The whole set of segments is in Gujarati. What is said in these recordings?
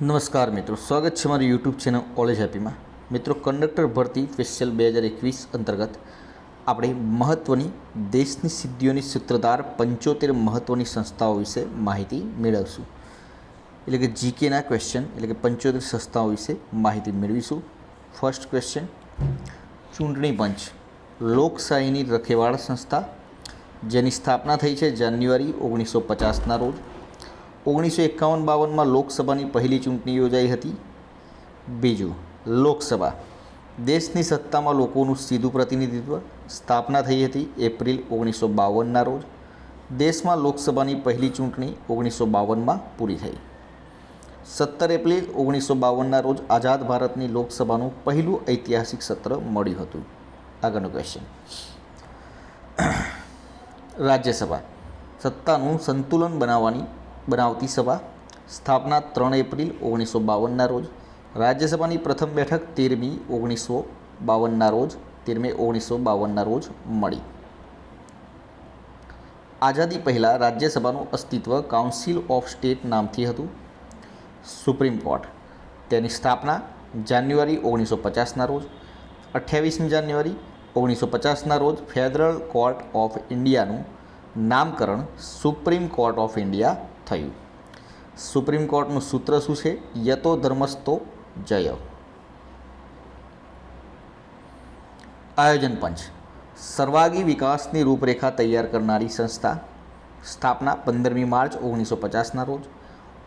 નમસ્કાર મિત્રો, સ્વાગત છે મારી યુટ્યુબ ચેનલ ઓલેજ હેપીમાં મિત્રો કંડક્ટર ભરતી સ્પેશિયલ બે હજાર એકવીસ અંતર્ગત આપણે મહત્ત્વની દેશની સિદ્ધિઓની સૂત્રધાર પંચોતેર મહત્ત્વની સંસ્થાઓ વિશે માહિતી મેળવશું. એટલે કે જીકેના ક્વેશ્ચન એટલે કે પંચોતેર સંસ્થાઓ વિશે માહિતી મેળવીશું. ફર્સ્ટ ક્વેશ્ચન ચૂંટણી પંચ, લોકશાહીની રખેવાળ સંસ્થા, જેની સ્થાપના થઈ છે જાન્યુઆરી ઓગણીસો પચાસના રોજ. ઓગણીસો એકાવન બાવનમાં લોકસભાની પહેલી ચૂંટણી યોજાઈ હતી. બીજું, લોકસભા. દેશની સત્તામાં લોકોનું સીધું પ્રતિનિધિત્વ સ્થાપના થઈ હતી એપ્રિલ ઓગણીસો બાવનના રોજ. દેશમાં લોકસભાની પહેલી ચૂંટણી ઓગણીસો બાવનમાં પૂરી થઈ. સત્તર એપ્રિલ ઓગણીસો બાવનના રોજ આઝાદ ભારતની લોકસભાનું પહેલું ઐતિહાસિક સત્ર મળ્યું હતું. આગળનું ક્વેશ્ચન રાજ્યસભા. સત્તાનું સંતુલન બનાવવાની બનાવતી સભા સ્થાપના ત્રણ એપ્રિલ ઓગણીસો બાવનના રોજ, રાજ્યસભાની પ્રથમ બેઠક તેરમી ઓગણીસો બાવનના રોજ, તેરમી ઓગણીસો બાવનના રોજ મળી. આઝાદી પહેલાં રાજ્યસભાનું અસ્તિત્વ કાઉન્સિલ ઓફ સ્ટેટ નામથી હતું. સુપ્રીમ કોર્ટ તેની સ્થાપના જાન્યુઆરી ઓગણીસો પચાસના રોજ, અઠ્યાવીસમી જાન્યુઆરી ઓગણીસો પચાસના રોજ ફેડરલ કોર્ટ ઓફ ઇન્ડિયાનું નામકરણ સુપ્રીમ કોર્ટ ઓફ ઇન્ડિયા થયું. સુપ્રીમ કોર્ટનું સૂત્ર શું છે? યતો ધર્મસ્તો જય. આયોજન પંચ. સર્વાગી વિકાસની રૂપરેખા તૈયાર કરનારી સંસ્થા. સ્થાપના પંદરમી માર્ચ ઓગણીસો પચાસના રોજ.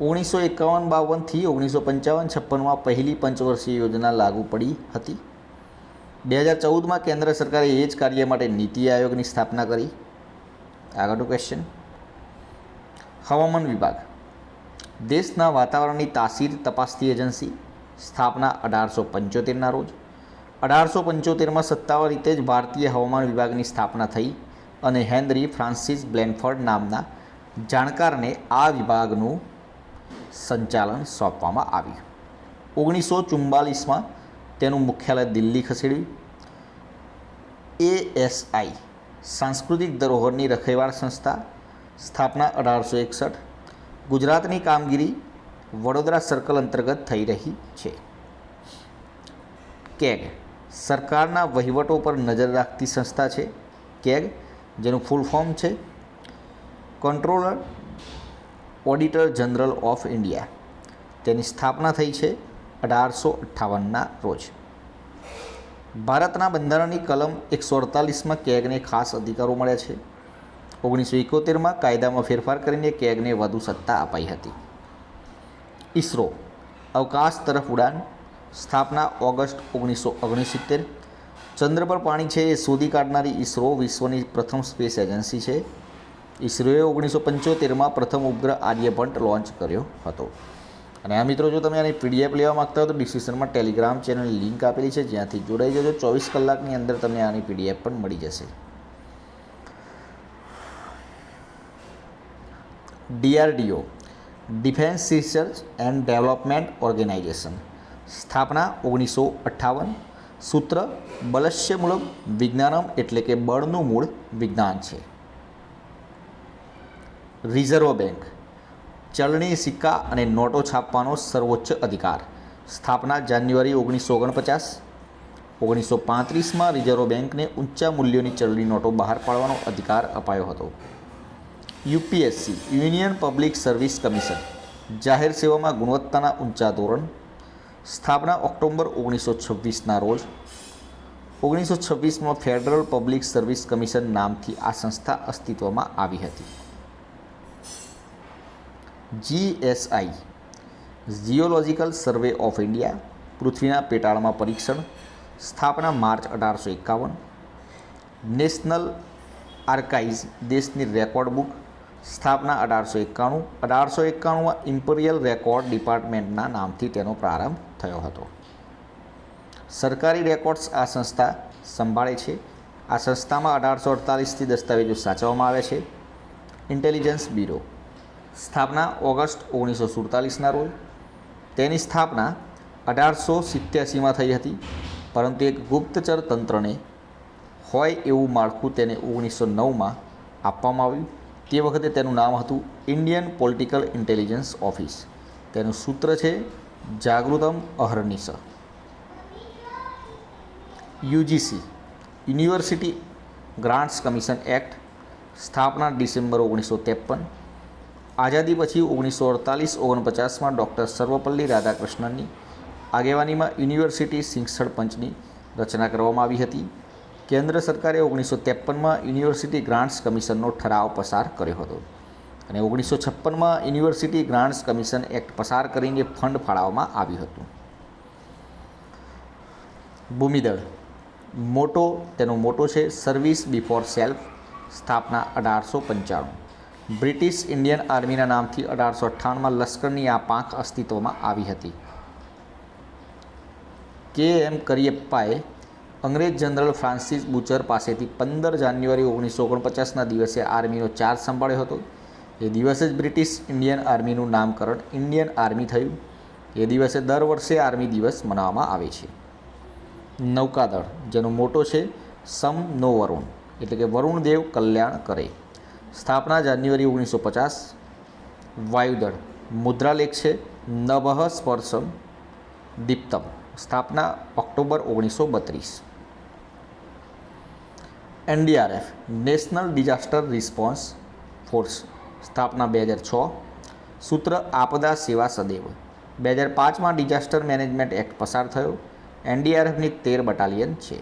ઓગણીસો એકાવન બાવનથી ઓગણીસો પંચાવન છપ્પનમાં પહેલી પંચવર્ષીય યોજના લાગુ પડી હતી. બે હજાર ચૌદમાં કેન્દ્ર સરકારે એ જ કાર્ય માટે નીતિ આયોગની સ્થાપના કરી. આગળનું ક્વેશ્ચન હવામાન વિભાગ. દેશના વાતાવરણની તાસીર તપાસતી એજન્સી સ્થાપના અઢારસો પંચોતેરના રોજ. અઢારસો પંચોતેરમાં સત્તાવાર રીતે જ ભારતીય હવામાન વિભાગની સ્થાપના થઈ અને હેનરી ફ્રાન્સિસ બ્લેનફર્ડ નામના જાણકારને આ વિભાગનું સંચાલન સોંપવામાં આવ્યું. ઓગણીસો ચુમ્બાલીસમાં તેનું મુખ્યાલય દિલ્હી ખસેડ્યું. એએસઆઈ, સાંસ્કૃતિક ધરોહરની રખેવાળ સંસ્થા સ્થાપના અઢારસો એકસઠ. ગુજરાતની કામગીરી વડોદરા સર્કલ અંતર્ગત થઈ રહી છે. કેગ, સરકારના વહીવટો પર નજર રાખતી સંસ્થા છે. કેગ, જેનું ફૂલ ફોર્મ છે. Controller auditor general of India તેની સ્થાપના થઈ છે અઢારસો અઠ્ઠાવનના રોજ. ભારતના બંધારણની કલમ એકસો અડતાલીસમાં કેગને ખાસ અધિકારો મળ્યા છે. ઓગણીસો એકોતેરમાં કાયદામાં ફેરફાર કરીને કેગને વધુ સત્તા અપાઈ હતી. ઈસરો અવકાશ તરફ ઉડાન, સ્થાપના ઓગસ્ટ ઓગણીસો ઓગણસિત્તેર, ચંદ્ર પર પાણી છે એ શોધી કાઢનારી ઈસરો વિશ્વની પ્રથમ સ્પેસ એજન્સી છે. ઈસરોએ ઓગણીસો પંચોતેરમાં પ્રથમ ઉપગ્રહ આર્યભટ્ટ લોન્ચ કર્યો હતો. અને આ મિત્રો, જો તમે આની પીડીએફ લેવા માગતા હો તો ડિસ્ક્રિપ્શનમાં ટેલિગ્રામ ચેનલની લિંક આપેલી છે. જ્યાંથી જોડાઈ જજો. ચોવીસ કલાકની અંદર તમને આની પીડીએફ પણ મળી જશે. DRDO, defence research and development organisation, સ્થાપના ઓગણીસો અઠ્ઠાવન, સૂત્ર બલસ્યમૂલક વિજ્ઞાનમ એટલે કે બળનું મૂળ વિજ્ઞાન છે. રિઝર્વ બેંક, ચલણી સિક્કા અને નોટો છાપવાનો સર્વોચ્ચ અધિકાર, સ્થાપના જાન્યુઆરી ઓગણીસો ઓગણપચાસ, ઓગણીસો પાંત્રીસમાં રિઝર્વ બેંકને ઊંચા મૂલ્યોની ચલણી નોટો બહાર પાડવાનો અધિકાર અપાયો હતો. UPSC, union public service commission, જાહેર સેવામાં ગુણવત્તાના ઊંચા ધોરણ, સ્થાપના ઓક્ટોબર ઓગણીસો છવ્વીસના રોજ, ઓગણીસો છવ્વીસમાં ફેડરલ પબ્લિક સર્વિસ કમિશન નામથી આ સંસ્થા અસ્તિત્વમાં આવી હતી. GSI, geological survey of India, પૃથ્વીના પેટાળમાં પરીક્ષણ, સ્થાપના માર્ચ અઢારસો એકાવન, નેશનલ આર્કાઇવ્સ, દેશની રેકોર્ડ બુક સ્થાપના અઢારસો એકાણું. અઢારસો એકાણુંમાં ઇમ્પરિયલ રેકોર્ડ ડિપાર્ટમેન્ટના નામથી તેનો પ્રારંભ થયો હતો. સરકારી રેકોર્ડ્સ આ સંસ્થા સંભાળે છે. આ સંસ્થામાં અઢારસો અડતાલીસથી દસ્તાવેજો સાચવવામાં આવે છે. ઇન્ટેલિજન્સ બ્યુરો સ્થાપના ઓગસ્ટ ઓગણીસો સુડતાલીસના રોજ. તેની સ્થાપના અઢારસો સિત્યાસીમાં થઈ હતી, પરંતુ એક ગુપ્તચર તંત્રને હોય એવું માળખું તેને ઓગણીસો નવમાં આપવામાં આવ્યું. તે વખતે તેનું નામ હતું ઇન્ડિયન પોલિટિકલ ઇન્ટેલિજન્સ ઓફિસ તેનું સૂત્ર છે જાગૃતમ અહર્નિશ. UGC, university grants commission act, સ્થાપના ડિસેમ્બર ઓગણીસો ત્રેપન, આઝાદી પછી ઓગણીસો અડતાલીસ ઓગણપચાસમાં ડૉક્ટર સર્વપલ્લી રાધાકૃષ્ણનની આગેવાનીમાં યુનિવર્સિટી શિક્ષણ પંચની રચના કરવામાં આવી હતી. કેન્દ્ર સરકારે ઓગણીસો ત્રેપનમાં યુનિવર્સિટી ગ્રાન્ટ્સ કમિશનનો ઠરાવ પસાર કર્યો હતો. અને ઓગણીસો છપ્પનમાં યુનિવર્સિટી ગ્રાન્ટ્સ કમિશન એક્ટ પસાર કરીને ફંડ ફાળવવામાં આવ્યું હતું. ભૂમિદળ. મોટો, તેનો મોટો છે સર્વિસ બિફોર સેલ્ફ સ્થાપના અઢારસો પંચાણું. બ્રિટિશ ઇન્ડિયન આર્મીના નામથી અઢારસો અઠ્ઠાણુંમાં લશ્કરની આ પાંખ અસ્તિત્વમાં આવી હતી. કે એમ કરિયપ્પાએ અંગ્રેજ જનરલ ફ્રાન્સિસ બુચર પાસેથી પંદર જાન્યુઆરી ઓગણીસો ઓગણપચાસના દિવસે આર્મીનો ચાર્જ સંભાળ્યો હતો. એ દિવસે જ બ્રિટિશ ઇન્ડિયન આર્મીનું નામકરણ ઇન્ડિયન આર્મી થયું. એ દિવસે દર વર્ષે આર્મી દિવસ મનાવવામાં આવે છે. નૌકાદળ, જેનો મોટો છે, સમ નો વરુણ, એટલે કે વરુણદેવ કલ્યાણ કરે. સ્થાપના જાન્યુઆરી ઓગણીસો પચાસ. વાયુદળ, મુદ્રાલેખ છે નભ સ્પર્શમ, દીપ્તમ. સ્થાપના ઓક્ટોબર ઓગણીસો બત્રીસ. NDRF, national disaster response force, સ્થાપના બે હજાર છ, સૂત્ર આપદા સેવા સદૈવ. બે હજાર પાંચમાં ડિઝાસ્ટર મેનેજમેન્ટ એક્ટ પસાર થયો. એનડીઆરએફની તેર બટાલિયન છે.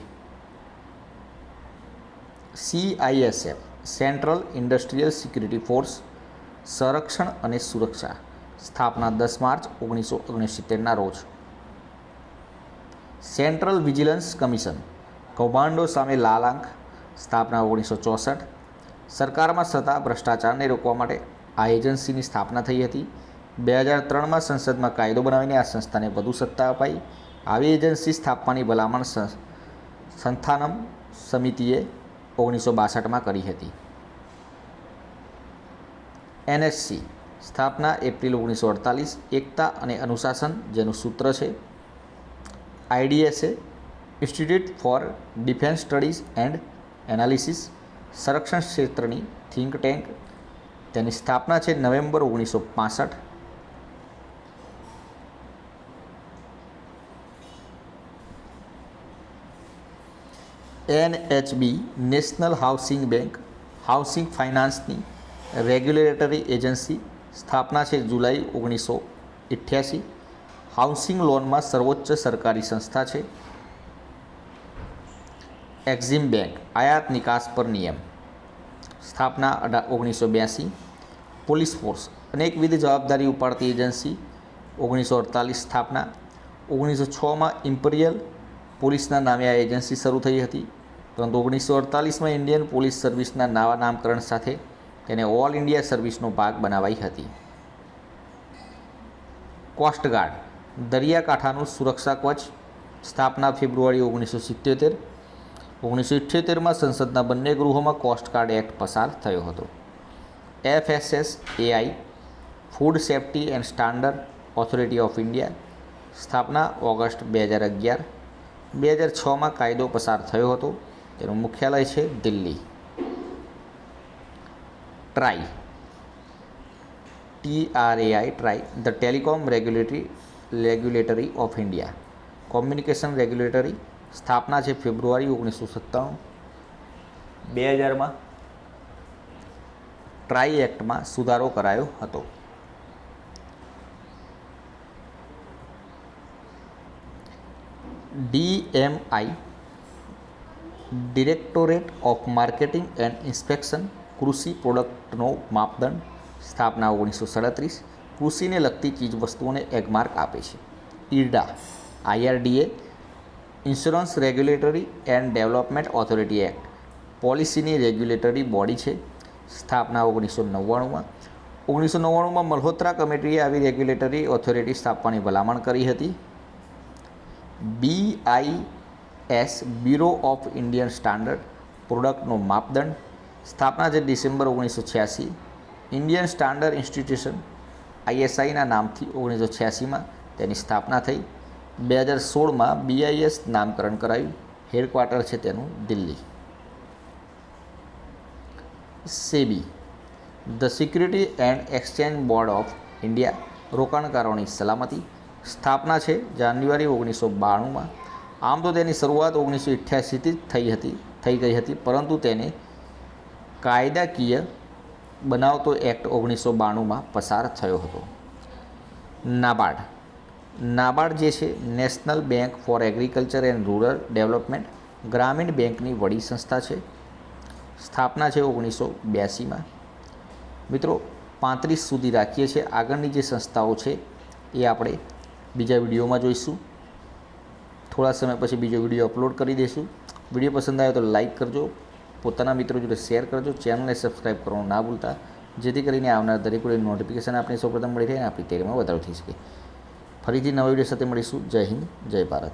CISF, central industrial security force, સંરક્ષણ અને સુરક્ષા, સ્થાપના દસ માર્ચ ઓગણીસો ઓગણસિત્તેરના રોજ. સેન્ટ્રલ વિજિલન્સ કમિશન, કૌભાંડો સામે લાલ આંખ સ્થાપના ઓગણીસો ચોસઠ. સરકારમાં થતા ભ્રષ્ટાચારને રોકવા માટે આ એજન્સીની સ્થાપના થઈ હતી. બે હજાર ત્રણમાં સંસદમાં કાયદો બનાવીને આ સંસ્થાને વધુ સત્તા અપાઈ. આવી એજન્સી સ્થાપવાની ભલામણ સંસ્થાનમ સમિતિએ ઓગણીસો બાસઠમાં કરી હતી. એનએસસી સ્થાપના એપ્રિલ ઓગણીસો અડતાલીસ, એકતા અને અનુશાસન જેનું સૂત્ર છે. IDSA, institute for defence studies and analysis, સંરક્ષણ ક્ષેત્રની થિંક ટેન્ક તેની સ્થાપના છે નવેમ્બર ઓગણીસો પાસઠ. NHB, national housing bank, housing ફાઇનાન્સની regulatory agency, સ્થાપના છે જુલાઈ ઓગણીસો અઠ્યાસી. હાઉસિંગ લોનમાં સર્વોચ્ચ સરકારી સંસ્થા છે. એક્ઝિમ બેંક, આયાત નિકાસ પર નિયમ. સ્થાપના અઢાર ઓગણીસો બ્યાસી. પોલીસ ફોર્સ, અનેકવિધ જવાબદારી ઉપાડતી એજન્સી. ઓગણીસો અડતાલીસ સ્થાપના. ઓગણીસો છમાં ઇમ્પિરિયલ પોલીસના નામે આ એજન્સી શરૂ થઈ હતી. પરંતુ ઓગણીસો અડતાલીસમાં ઇન્ડિયન પોલીસ સર્વિસના નવા નામકરણ સાથે તેને ઓલ ઇન્ડિયા સર્વિસનો ભાગ બનાવાઈ હતી. કોસ્ટગાર્ડ, દરિયાકાંઠાનું સુરક્ષા કવચ. સ્થાપના ફેબ્રુઆરી ઓગણીસો સિત્યોતેર. ઓગણીસો ઇઠ્યોતેરમાં સંસદના બંને ગૃહોમાં કોસ્ટગાર્ડ એક્ટ પસાર થયો હતો. FSS, AI, food safety and standard authority of India સ્થાપના ઓગસ્ટ બે હજાર અગિયાર. બે હજાર છમાં કાયદો પસાર થયો હતો. તેનું મુખ્યાલય છે Delhi. TRAI. T R A I TRAI, the telecom regulatory regulatory of India. Communication regulatory સ્થાપના છે ફેબ્રુઆરી ઓગણીસો સત્તાણું. બે હજારમાં ટ્રાઈ એક્ટમાં સુધારો કરાયો હતો. DMI, directorate of marketing and inspection, કૃષિ પ્રોડક્ટનો માપદંડ, સ્થાપના ઓગણીસો સાડત્રીસ, કૃષિને લગતી ચીજવસ્તુઓને એગમાર્ક આપે છે. IRDA, IRDA insurance regulatory and development authority act. પોલિસીની રેગ્યુલેટરી બોડી છે. સ્થાપના ઓગણીસો નવ્વાણુંમાં. ઓગણીસો નવ્વાણુંમાં મલ્હોત્રા કમિટીએ આવી રેગ્યુલેટરી ઓથોરિટી સ્થાપવાની ભલામણ કરી હતી. BIS bureau of Indian standard પ્રોડક્ટનો માપદંડ. સ્થાપના છે ડિસેમ્બર ઓગણીસો છ્યાસી. ઇન્ડિયન સ્ટાન્ડર્ડ ઇન્સ્ટિટ્યુશન આઈએસઆઈના નામથી ઓગણીસો છ્યાસીમાં તેની સ્થાપના થઈ. બે હજાર સોળમાં બીઆઈએસ નામકરણ કરાયું. હેડક્વાર્ટર છે તેનું, Delhi. SEBI the security and exchange board of India રોકાણકારોની સલામતી. સ્થાપના છે જાન્યુઆરી ઓગણીસો બાણુંમાં આમ તો તેની શરૂઆત ઓગણીસો અઠ્યાસીથી જ થઈ હતી, થઈ ગઈ હતી, પરંતુ તેને કાયદાકીય બનાવતો એક્ટ ઓગણીસો બાણુંમાં પસાર થયો હતો. નાબાર્ડ. નાબાર્ડ જે છે national bank for agriculture and rural development ગ્રામીણ બેંકની વડી સંસ્થા છે. સ્થાપના છે ઓગણીસો બ્યાસીમાં. મિત્રો, પાંત્રીસ સુધી રાખીએ છીએ. આગળની જે સંસ્થાઓ છે, એ આપણે બીજા વિડીયોમાં જોઈશું. થોડા સમય પછી બીજો વીડિયો અપલોડ કરી દઈશું. વીડિયો પસંદ આવે તો લાઇક કરજો. પોતાના મિત્રો જોડે શેર કરજો. ચેનલને સબસ્ક્રાઈબ કરવાનું ના ભૂલતા. જેથી કરીને આવનાર દરેક નોટિફિકેશન આપણે સૌપ્રથમ મળી રહે અને આપણી તૈયારીમાં વધારો થઈ શકે. ફરીથી નવા વીડિયો સાથે મળીશું. જય હિન્દ જય ભારત.